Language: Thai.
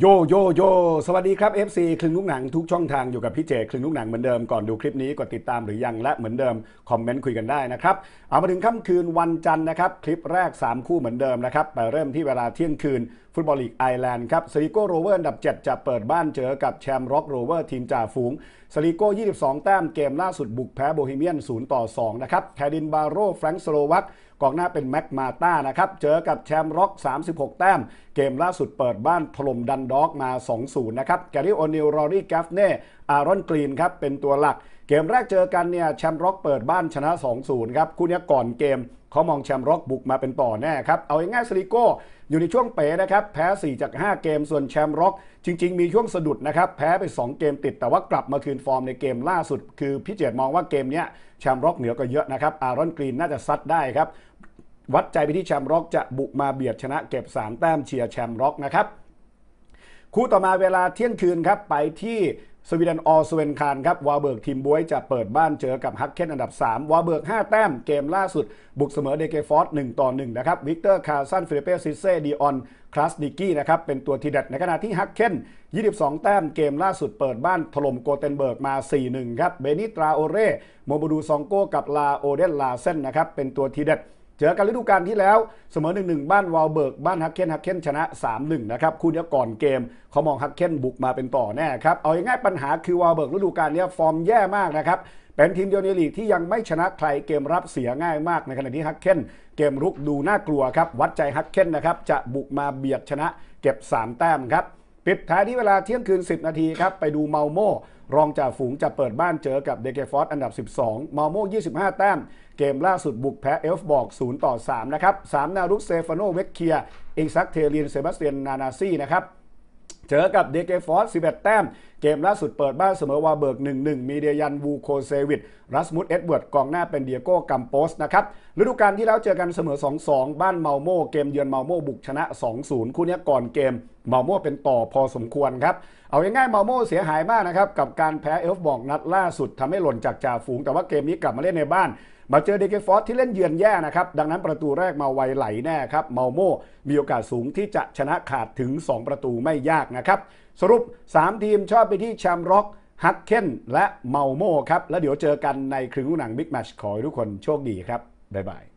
โยโยโยสวัสดีครับ FC คลึงลูกหนังทุกช่องทางอยู่กับพี่เจคลึงลูกหนังเหมือนเดิมก่อนดูคลิปนี้กดติดตามหรือยังและเหมือนเดิมคอมเมนต์คุยกันได้นะครับ เอามาถึงค่ำคืนวันจันทร์นะครับ คลิปแรก 3 คู่เหมือนเดิมนะครับ ไปเริ่มที่เวลาเที่ยงคืน ฟุตบอลลีกไอแลนด์ครับสลิโกโรเวอร์อันดับ 7 จะเปิดบ้านเจอกับแชมป์ร็อกโรเวอร์ทีมจ่าฝูงสลิโก 22 แต้มเกมล่าสุดบุกแพ้โบฮีเมียน0ต่อ2นะครับแคดินบาโรแฟรงค์สโลวักกองหน้าเป็นแม็กมาต้านะครับ เจอกับแชมป์ร็อก 36 แต้ม เกมล่าสุดเปิดบ้านถล่มดันด็อกมา 2-0 นะครับ แกรี่โอนิล รอรี่แกฟเน่ อารอนกรีนครับ เป็นตัวหลัก เกมแรกเจอกันเนี่ย แชมป์ร็อกเปิดบ้านชนะ 2-0 ครับ คู่นี้ก่อนเกมเขามองแชมป์ร็อกบุกมาเป็นต่อแน่ครับ เอาง่ายๆสลิโก้อยู่ในช่วงเป๋นะครับ แพ้ 4 จาก 5 เกม ส่วนแชมป์ร็อกจริง ๆ มีช่วงสะดุดนะครับ แพ้ไป 2 เกมติด แต่ว่ากลับมาคืนฟอร์มในเกมล่าสุด คือพี่เจตมองว่าเกมเนี้ยแชมป์ร็อกเหนือกว่าเยอะนะครับ อารอนกรีนน่าจะซัดได้ครับ วัดใจไปที่แชมป์ร็อกจะบุกมาเบียดชนะเก็บ 3 แต้มเชียร์แชมป์ร็อกนะครับคู่ต่อมาเวลาเที่ยงคืนครับไปที่สวีเดนออสเวนคานครับวาเบิร์กทีมบวยจะเปิดบ้านเจอกับฮักเคนอันดับ 3 วาเบิร์ก 5 แต้มเกมล่าสุด บุกเสมอเดเกฟอร์ด1ต่อ1นะครับวิกเตอร์คาร์ซันฟิลิเปซิเซดีออนคลาสดิกี้นะครับเป็นตัวทีเด็ดในขณะที่ฮักเคน22 แต้มเกมล่าสุดเปิดบ้านถล่มโกเทนเบิร์กมา 4-1 ครับเบนิตราโอเร่โมบูดูซองโกกับลาโอเดนลาเซนนะครับเป็นตัวทีเด็ด เจอกันฤดูกาลที่แล้วเสมอ 1-1 บ้านวาลเบิร์กบ้านฮักเคนฮักเคนชนะ 3-1 นะครับคู่นี้ก่อนเกมเขามองฮักเคนบุกมาเป็นต่อแน่ครับ เอาง่ายปัญหาคือวาลเบิร์กฤดูกาลนี้ฟอร์มแย่มากนะครับเป็นทีมเดียวในลีกที่ยังไม่ชนะใครเกมรับเสียง่ายมาก ในขณะที่ฮักเคนเกมรุกดูน่ากลัวครับวัดใจฮักเคนนะครับจะบุกมาเบียดชนะเก็บ 3 แต้มครับ ปิดท้ายที่เวลาเที่ยงคืน 10 นาทีครับ ไปดูเมาโมรองจ่าฝูงจะเปิดบ้านเจอกับเดเกฟอร์อันดับ 12 เมาโม 25 แต้ม เกมล่าสุดบุกแพ้เอลฟ์บอก 0 ต่อ 3 นะครับ 3 นารุกเซฟานโนเวกเคียอิซักเทเรียนเซบาสเตียนนานาซี่นะครับ เจอกับเดเกฟอร์11 แต้ม เกมล่าสุดเปิดบ้านเสมอวาเบิร์ก 1-1 มีเดียยันวูโคเซวิดรัสมุตเอ็ดเวิร์ดกองหน้าเป็นเดียโก้กัมโปสนะครับฤดูกาลที่แล้วเจอกันเสมอ 2-2 บ้านเมาโมเกมเยือนเมาโมบุกชนะ 2-0 คู่นี้ก่อนเกมเมาโมเป็นต่อพอสมควรครับ เอาง่ายๆเมาโมเสียหายมากนะครับกับการแพ้เอลฟ์บอกนัดล่าสุดทำให้หล่นจากจ่าฝูงแต่ว่าเกมนี้กลับมาเล่นในบ้าน มาเจอเดเกฟอร์ที่เล่นเยือนแย่นะครับ ดังนั้นประตูแรกมาไวไหลแน่ครับ เมาโมมีโอกาสสูงที่จะชนะขาดถึง 2 ประตูไม่ยากนะครับ สรุป 3 ทีมชอบไปที่แชมร็อกฮักเคนและเมาโมครับ แล้วเดี๋ยวเจอกันในครึ่งหนังบิ๊กแมชขอให้ทุกคนโชคดีครับ บ๊ายบาย